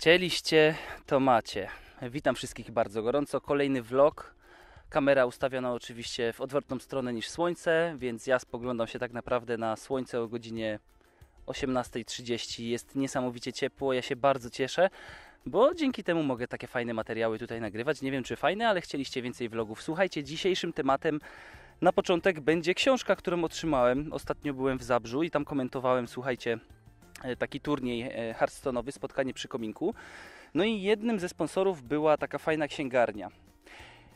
Chcieliście, to macie. Witam wszystkich bardzo gorąco. Kolejny vlog. Kamera ustawiona oczywiście w odwrotną stronę niż słońce, więc ja spoglądam się tak naprawdę na słońce o godzinie 18.30. Jest niesamowicie ciepło, ja się bardzo cieszę, bo dzięki temu mogę takie fajne materiały tutaj nagrywać. Nie wiem czy fajne, ale chcieliście więcej vlogów. Słuchajcie, dzisiejszym tematem na początek będzie książka, którą otrzymałem. Ostatnio byłem w Zabrzu i tam komentowałem, słuchajcie, taki turniej e, Hearthstone'owy, spotkanie przy kominku. No i jednym ze sponsorów była taka fajna księgarnia.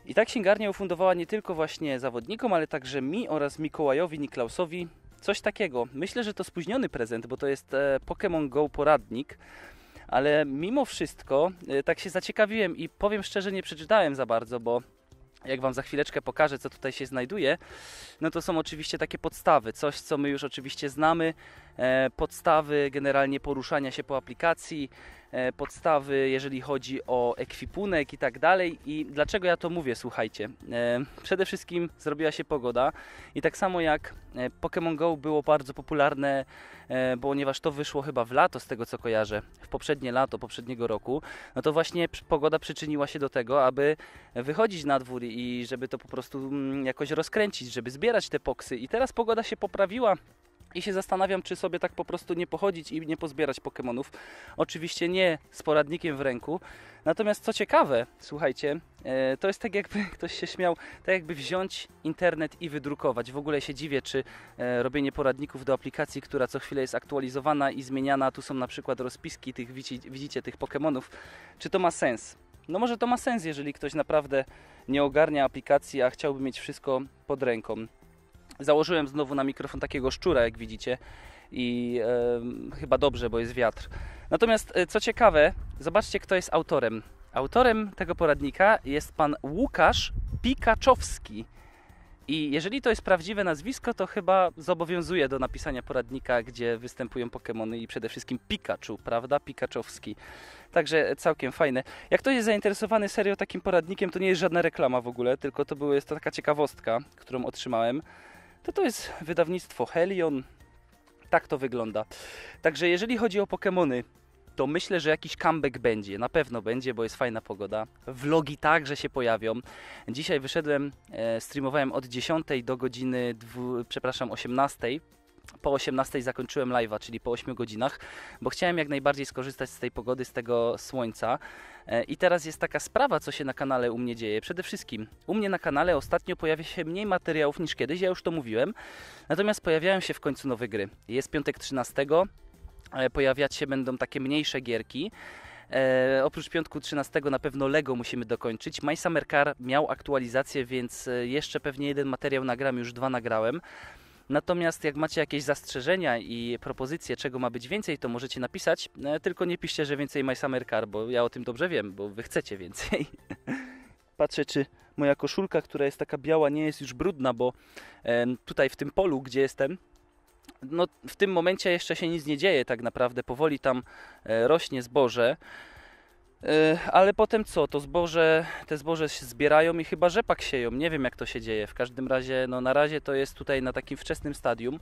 I ta księgarnia ufundowała nie tylko właśnie zawodnikom, ale także mi oraz Mikołajowi Niklausowi coś takiego. Myślę, że to spóźniony prezent, bo to jest e, Pokémon Go poradnik, ale mimo wszystko e, tak się zaciekawiłem i powiem szczerze, nie przeczytałem za bardzo, bo jak Wam za chwileczkę pokażę, co tutaj się znajduje, no to są oczywiście takie podstawy, coś co my już oczywiście znamy, e, podstawy generalnie poruszania się po aplikacji, e, podstawy jeżeli chodzi o ekwipunek i tak dalej. I dlaczego ja to mówię, słuchajcie? E, przede wszystkim zrobiła się pogoda i tak samo jak Pokémon Go było bardzo popularne, e, ponieważ to wyszło chyba w lato, z tego co kojarzę, w poprzednie lato poprzedniego roku, no to właśnie pogoda przyczyniła się do tego, aby wychodzić na dwór i żeby to po prostu mm, jakoś rozkręcić, żeby zbierać te poksy. I teraz pogoda się poprawiła. I się zastanawiam, czy sobie tak po prostu nie pochodzić i nie pozbierać Pokémonów. Oczywiście nie z poradnikiem w ręku. Natomiast co ciekawe, słuchajcie, e, to jest tak jakby ktoś się śmiał, tak jakby wziąć internet i wydrukować. W ogóle się dziwię, czy e, robienie poradników do aplikacji, która co chwilę jest aktualizowana i zmieniana, tu są na przykład rozpiski tych, widzicie, widzicie tych Pokémonów, czy to ma sens? No może to ma sens, jeżeli ktoś naprawdę nie ogarnia aplikacji, a chciałby mieć wszystko pod ręką. Założyłem znowu na mikrofon takiego szczura, jak widzicie, i e, chyba dobrze, bo jest wiatr. Natomiast e, co ciekawe, zobaczcie, kto jest autorem. Autorem tego poradnika jest pan Łukasz Pikaczowski. I jeżeli to jest prawdziwe nazwisko, to chyba zobowiązuje do napisania poradnika, gdzie występują Pokémony i przede wszystkim Pikachu, prawda? Pikaczowski. Także całkiem fajne. Jak ktoś jest zainteresowany serio takim poradnikiem, to nie jest żadna reklama w ogóle, tylko to były, jest to taka ciekawostka, którą otrzymałem. To to jest wydawnictwo Helion. Tak to wygląda. Także jeżeli chodzi o Pokémony, to myślę, że jakiś comeback będzie. Na pewno będzie, bo jest fajna pogoda. Vlogi także się pojawią. Dzisiaj wyszedłem, e, streamowałem od 10 do godziny, dwu, przepraszam, 18. Po 18 zakończyłem live'a, czyli po 8 godzinach, bo chciałem jak najbardziej skorzystać z tej pogody, z tego słońca. E, I teraz jest taka sprawa, co się na kanale u mnie dzieje. Przede wszystkim u mnie na kanale ostatnio pojawia się mniej materiałów niż kiedyś, ja już to mówiłem. Natomiast pojawiają się w końcu nowe gry. Jest piątek 13, e, pojawiać się będą takie mniejsze gierki. E, oprócz piątku 13 na pewno Lego musimy dokończyć. My Summer Car miał aktualizację, więc e, jeszcze pewnie jeden materiał nagram, już dwa nagrałem. Natomiast jak macie jakieś zastrzeżenia i propozycje, czego ma być więcej, to możecie napisać. E, tylko nie piszcie, że więcej My Summer Car, bo ja o tym dobrze wiem, bo wy chcecie więcej. Patrzę, czy moja koszulka, która jest taka biała, nie jest już brudna, bo em, tutaj w tym polu, gdzie jestem, no w tym momencie jeszcze się nic nie dzieje tak naprawdę. Powoli tam e, rośnie zboże. E, Ale potem co? To zboże, te zboże się zbierają i chyba rzepak sieją. Nie wiem jak to się dzieje. W każdym razie, no na razie to jest tutaj na takim wczesnym stadium.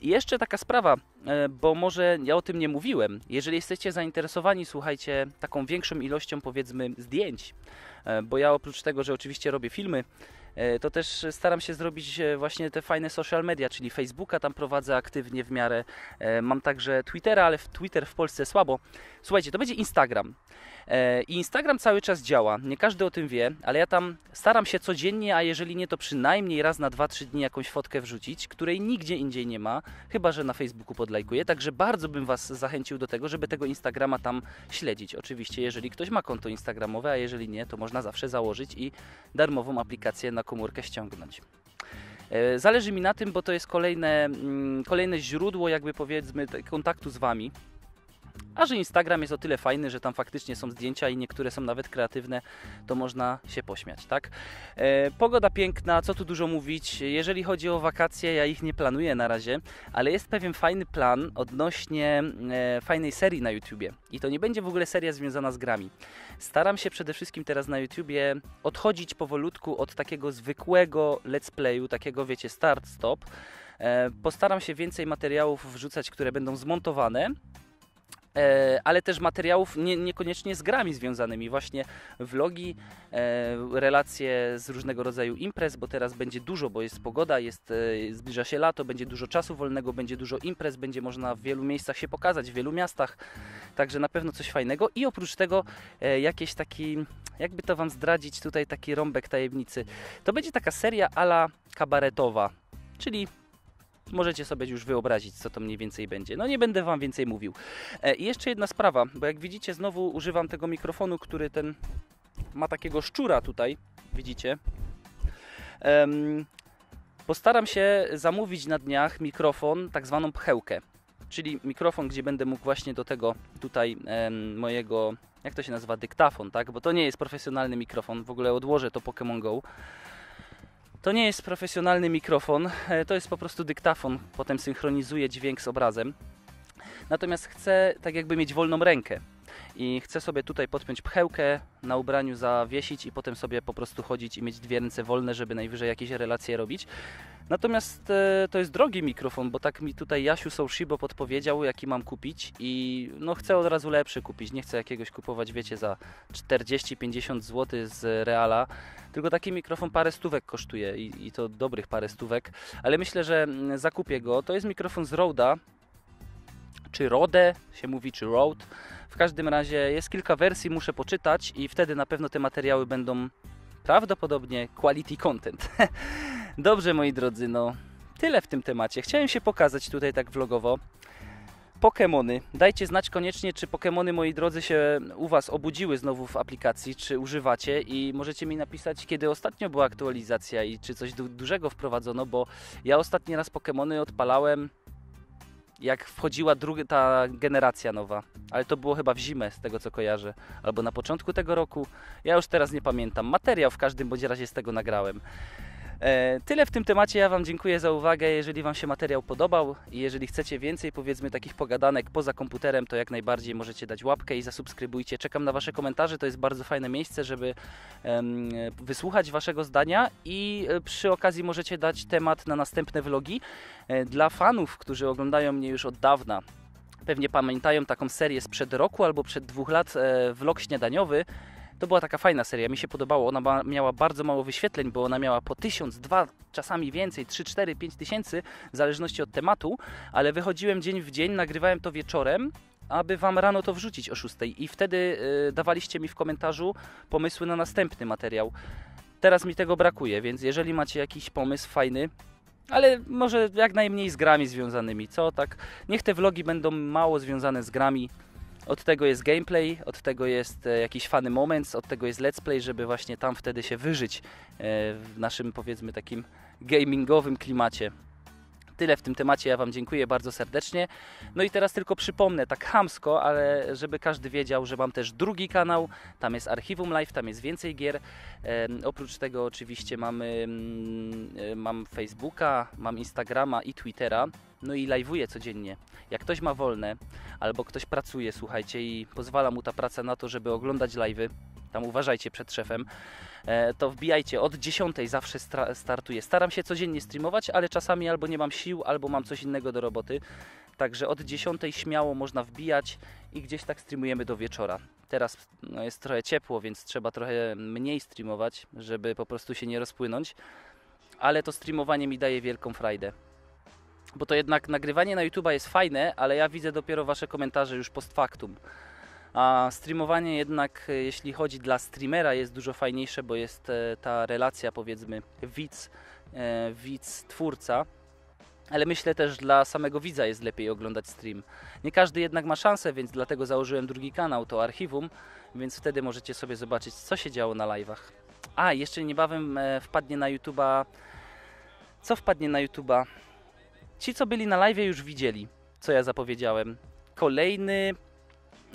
I jeszcze taka sprawa, e, bo może ja o tym nie mówiłem. Jeżeli jesteście zainteresowani, słuchajcie, taką większą ilością powiedzmy zdjęć, bo ja oprócz tego, że oczywiście robię filmy, to też staram się zrobić e, właśnie te fajne social media, czyli Facebooka tam prowadzę aktywnie w miarę. E, Mam także Twittera, ale Twitter w Polsce słabo. Słuchajcie, to będzie Instagram. E, I Instagram cały czas działa. Nie każdy o tym wie, ale ja tam staram się codziennie, a jeżeli nie, to przynajmniej raz na 2-3 dni jakąś fotkę wrzucić, której nigdzie indziej nie ma, chyba że na Facebooku podlajkuję. Także bardzo bym Was zachęcił do tego, żeby tego Instagrama tam śledzić. Oczywiście, jeżeli ktoś ma konto Instagramowe, a jeżeli nie, to można zawsze założyć i darmową aplikację na komórkę ściągnąć. E, Zależy mi na tym, bo to jest kolejne, mm, kolejne źródło, jakby powiedzmy, kontaktu z Wami. A że Instagram jest o tyle fajny, że tam faktycznie są zdjęcia i niektóre są nawet kreatywne, to można się pośmiać, tak? E, pogoda piękna, co tu dużo mówić. Jeżeli chodzi o wakacje, ja ich nie planuję na razie, ale jest pewien fajny plan odnośnie e, fajnej serii na YouTubie. I to nie będzie w ogóle seria związana z grami. Staram się przede wszystkim teraz na YouTubie odchodzić powolutku od takiego zwykłego let's playu, takiego wiecie, start-stop. E, postaram się więcej materiałów wrzucać, które będą zmontowane ale też materiałów nie, niekoniecznie z grami związanymi, właśnie vlogi, e, relacje z różnego rodzaju imprez, bo teraz będzie dużo, bo jest pogoda, jest, e, zbliża się lato, będzie dużo czasu wolnego, będzie dużo imprez, będzie można w wielu miejscach się pokazać, w wielu miastach, także na pewno coś fajnego. I oprócz tego e, jakieś taki, jakby to Wam zdradzić tutaj taki rąbek tajemnicy, to będzie taka seria ala kabaretowa, czyli możecie sobie już wyobrazić, co to mniej więcej będzie. No nie będę Wam więcej mówił. E, I jeszcze jedna sprawa, bo jak widzicie, znowu używam tego mikrofonu, który ten ma takiego szczura tutaj, widzicie. Postaram się zamówić na dniach mikrofon, tak zwaną pchełkę, czyli mikrofon, gdzie będę mógł właśnie do tego tutaj mojego, jak to się nazywa, dyktafon, tak? Bo to nie jest profesjonalny mikrofon, w ogóle odłożę to Pokémon Go. To nie jest profesjonalny mikrofon, e, to jest po prostu dyktafon, potem synchronizuje dźwięk z obrazem. Natomiast chcę tak jakby mieć wolną rękę i chcę sobie tutaj podpiąć pchełkę, na ubraniu zawiesić i potem sobie po prostu chodzić i mieć dwie ręce wolne, żeby najwyżej jakieś relacje robić. Natomiast e, to jest drogi mikrofon, bo tak mi tutaj Jasiu Soushibo podpowiedział, jaki mam kupić i no chcę od razu lepszy kupić, nie chcę jakiegoś kupować, wiecie, za 40-50 zł z Reala, tylko taki mikrofon parę stówek kosztuje i, i to dobrych parę stówek, ale myślę, że mm, zakupię go. To jest mikrofon z Rode'a, czy Rode się mówi, czy Rode. W każdym razie jest kilka wersji, muszę poczytać i wtedy na pewno te materiały będą prawdopodobnie quality content. Dobrze, moi drodzy, no tyle w tym temacie. Chciałem się pokazać tutaj tak vlogowo. Pokémony. Dajcie znać koniecznie, czy Pokémony, moi drodzy, się u Was obudziły znowu w aplikacji, czy używacie i możecie mi napisać, kiedy ostatnio była aktualizacja i czy coś du dużego wprowadzono, bo ja ostatni raz Pokémony odpalałem jak wchodziła druga, ta generacja nowa, ale to było chyba w zimę, z tego co kojarzę, albo na początku tego roku. Ja już teraz nie pamiętam. Materiał w każdym bądź razie z tego nagrałem. E, tyle w tym temacie. Ja Wam dziękuję za uwagę. Jeżeli Wam się materiał podobał i jeżeli chcecie więcej, powiedzmy, takich pogadanek poza komputerem, to jak najbardziej możecie dać łapkę i zasubskrybujcie. Czekam na Wasze komentarze. To jest bardzo fajne miejsce, żeby em, wysłuchać Waszego zdania i e, przy okazji możecie dać temat na następne vlogi. E, Dla fanów, którzy oglądają mnie już od dawna, pewnie pamiętają taką serię sprzed roku albo przed dwóch lat, e, vlog śniadaniowy. To była taka fajna seria, mi się podobało. Ona ma, miała bardzo mało wyświetleń, bo ona miała po tysiąc, dwa, czasami więcej, trzy, cztery, pięć tysięcy, w zależności od tematu, ale wychodziłem dzień w dzień, nagrywałem to wieczorem, aby Wam rano to wrzucić o 6 i wtedy y, dawaliście mi w komentarzu pomysły na następny materiał. Teraz mi tego brakuje, więc jeżeli macie jakiś pomysł fajny, ale może jak najmniej z grami związanymi, co tak? Niech te vlogi będą mało związane z grami, od tego jest gameplay, od tego jest e, jakiś funny moments, od tego jest let's play, żeby właśnie tam wtedy się wyżyć e, w naszym powiedzmy takim gamingowym klimacie. Tyle w tym temacie, ja Wam dziękuję bardzo serdecznie. No i teraz tylko przypomnę, tak hamsko, ale żeby każdy wiedział, że mam też drugi kanał, tam jest Archiwum Live, tam jest więcej gier. E, oprócz tego oczywiście mamy, mm, e, mam Facebooka, mam Instagrama i Twittera, no i live'uję codziennie. Jak ktoś ma wolne, albo ktoś pracuje, słuchajcie, i pozwala mu ta praca na to, żeby oglądać live'y, tam uważajcie przed szefem, e, to wbijajcie. Od 10 zawsze startuję. Staram się codziennie streamować, ale czasami albo nie mam sił, albo mam coś innego do roboty. Także od 10 śmiało można wbijać i gdzieś tak streamujemy do wieczora. Teraz no, jest trochę ciepło, więc trzeba trochę mniej streamować, żeby po prostu się nie rozpłynąć. Ale to streamowanie mi daje wielką frajdę. Bo to jednak nagrywanie na YouTube jest fajne, ale ja widzę dopiero Wasze komentarze już post factum. A streamowanie jednak, e, jeśli chodzi dla streamera, jest dużo fajniejsze, bo jest e, ta relacja, powiedzmy, widz, e, widz, twórca. Ale myślę też dla samego widza jest lepiej oglądać stream. Nie każdy jednak ma szansę, więc dlatego założyłem drugi kanał, to archiwum, więc wtedy możecie sobie zobaczyć, co się działo na live'ach. A, jeszcze niebawem wpadnie na YouTube'a. Co wpadnie na YouTube'a? Ci, co byli na live, już widzieli, co ja zapowiedziałem. Kolejny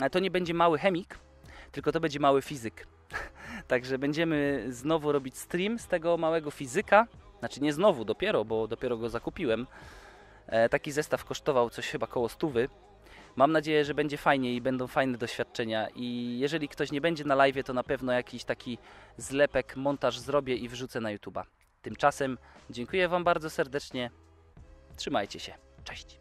to nie będzie mały chemik, tylko to będzie mały fizyk. Także będziemy znowu robić stream z tego małego fizyka. Znaczy nie znowu, dopiero, bo dopiero go zakupiłem. E, taki zestaw kosztował coś chyba koło stówy. Mam nadzieję, że będzie fajnie i będą fajne doświadczenia. I jeżeli ktoś nie będzie na live, to na pewno jakiś taki zlepek, montaż zrobię i wrzucę na YouTube'a. Tymczasem dziękuję Wam bardzo serdecznie. Trzymajcie się. Cześć.